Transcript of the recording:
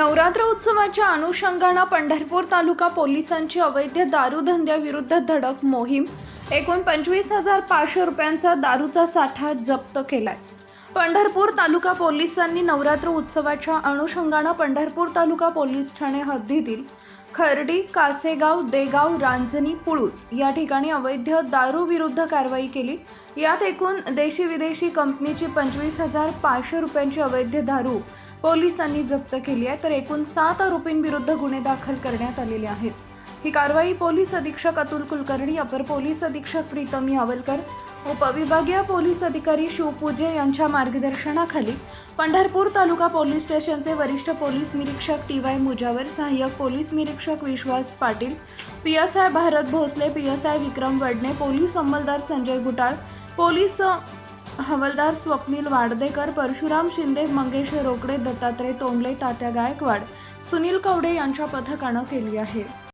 नवरात्र उत्सवाच्या अनुषंगानं पंढरपूर तालुका पोलिसांची अवैध दारूधंद्याविरुद्ध धडक मोहीम. एकूण पंचवीस हजार पाचशे रुपयांचा दारूचा साठा जप्त केलाय. पंढरपूर तालुका पोलिसांनी नवरात्र उत्सवाच्या अनुषंगानं पंढरपूर तालुका पोलीस ठाणे हद्दीतील खर्डी कासेगाव देगाव रांजणी पुळूच या ठिकाणी अवैध दारूविरुद्ध कारवाई केली. यात एकूण देशी विदेशी कंपनीची पंचवीस हजार पाचशे रुपयांची अवैध दारू पोलिसांनी जप्त केली आहे तर एकूण सात आरोपींविरुद्ध गुन्हे दाखल करण्यात आलेले आहेत. ही कारवाई पोलीस अधीक्षक अतुल कुलकर्णी अपर पोलीस अधीक्षक प्रीतम यावलकर उपविभागीय पोलीस अधिकारी शिवपूजे यांच्या मार्गदर्शनाखाली पंढरपूर तालुका पोलीस स्टेशनचे वरिष्ठ पोलीस निरीक्षक टी वाय मुजावर सहाय्यक पोलीस निरीक्षक Vishwas Patil P S I Bharat Bhosale P S I Vikram Wadne police अंमलदार Sanjay Gutal police हवलदार स्वप्नील वाडदेकर परशुराम शिंदे मंगेश रोकडे दत्तात्रय तोंडले तात्या गायकवाड सुनील कवडे यांच्या पथकानं केली आहे.